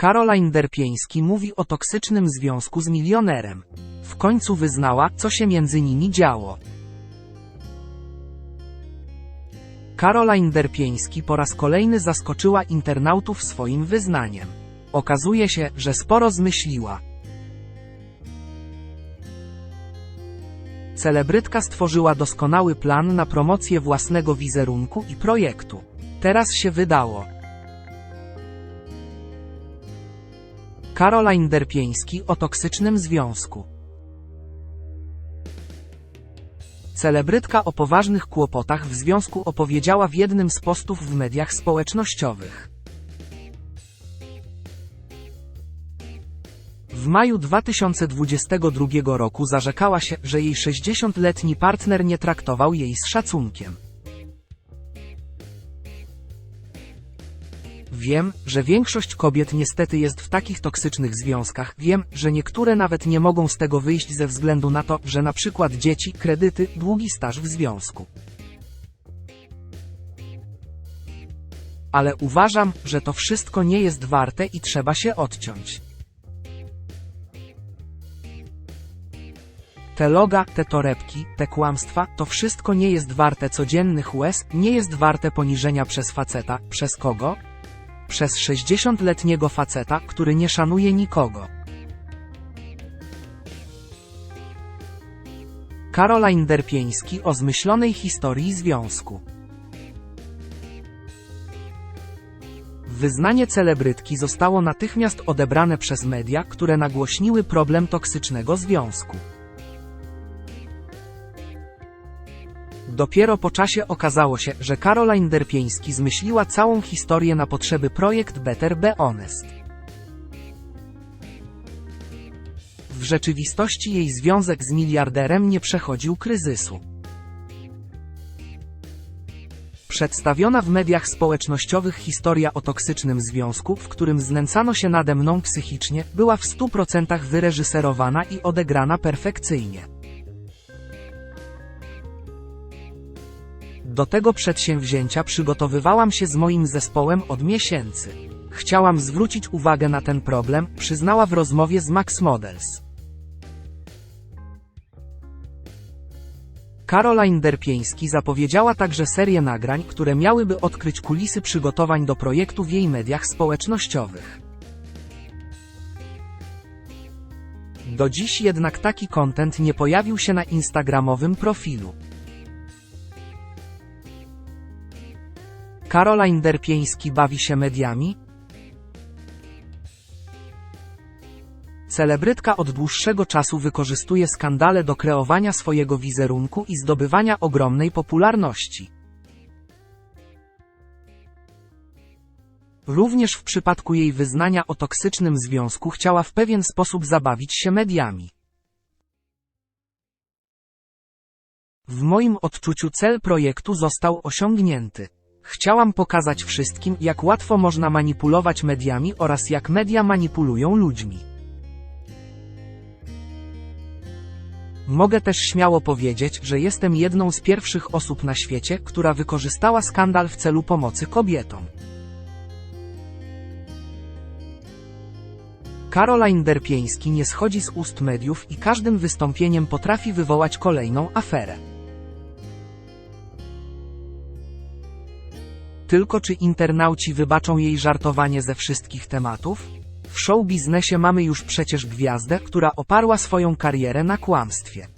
Caroline Derpieński mówi o toksycznym związku z milionerem. W końcu wyznała, co się między nimi działo. Caroline Derpieński po raz kolejny zaskoczyła internautów swoim wyznaniem. Okazuje się, że sporo zmyśliła. Celebrytka stworzyła doskonały plan na promocję własnego wizerunku i projektu. Teraz się wydało. Caroline Derpieński o toksycznym związku. Celebrytka o poważnych kłopotach w związku opowiedziała w jednym z postów w mediach społecznościowych. W maju 2022 roku zarzekała się, że jej 60-letni partner nie traktował jej z szacunkiem. Wiem, że większość kobiet niestety jest w takich toksycznych związkach. Wiem, że niektóre nawet nie mogą z tego wyjść ze względu na to, że na przykład dzieci, kredyty, długi staż w związku. Ale uważam, że to wszystko nie jest warte i trzeba się odciąć. Te loga, te torebki, te kłamstwa, to wszystko nie jest warte codziennych łez, nie jest warte poniżenia przez faceta, przez kogo? Przez 60-letniego faceta, który nie szanuje nikogo. Caroline Derpieński o zmyślonej historii związku. Wyznanie celebrytki zostało natychmiast odebrane przez media, które nagłośniły problem toksycznego związku. Dopiero po czasie okazało się, że Caroline Derpieński zmyśliła całą historię na potrzeby projekt Better Be Honest. W rzeczywistości jej związek z miliarderem nie przechodził kryzysu. Przedstawiona w mediach społecznościowych historia o toksycznym związku, w którym znęcano się nade mną psychicznie, była w 100% wyreżyserowana i odegrana perfekcyjnie. Do tego przedsięwzięcia przygotowywałam się z moim zespołem od miesięcy. Chciałam zwrócić uwagę na ten problem, przyznała w rozmowie z Max Models. Caroline Derpieński zapowiedziała także serię nagrań, które miałyby odkryć kulisy przygotowań do projektu w jej mediach społecznościowych. Do dziś jednak taki content nie pojawił się na instagramowym profilu. Caroline Derpieński bawi się mediami? Celebrytka od dłuższego czasu wykorzystuje skandale do kreowania swojego wizerunku i zdobywania ogromnej popularności. Również w przypadku jej wyznania o toksycznym związku chciała w pewien sposób zabawić się mediami. W moim odczuciu cel projektu został osiągnięty. Chciałam pokazać wszystkim, jak łatwo można manipulować mediami oraz jak media manipulują ludźmi. Mogę też śmiało powiedzieć, że jestem jedną z pierwszych osób na świecie, która wykorzystała skandal w celu pomocy kobietom. Caroline Derpieński nie schodzi z ust mediów i każdym wystąpieniem potrafi wywołać kolejną aferę. Tylko czy internauci wybaczą jej żartowanie ze wszystkich tematów? W show biznesie mamy już przecież gwiazdę, która oparła swoją karierę na kłamstwie.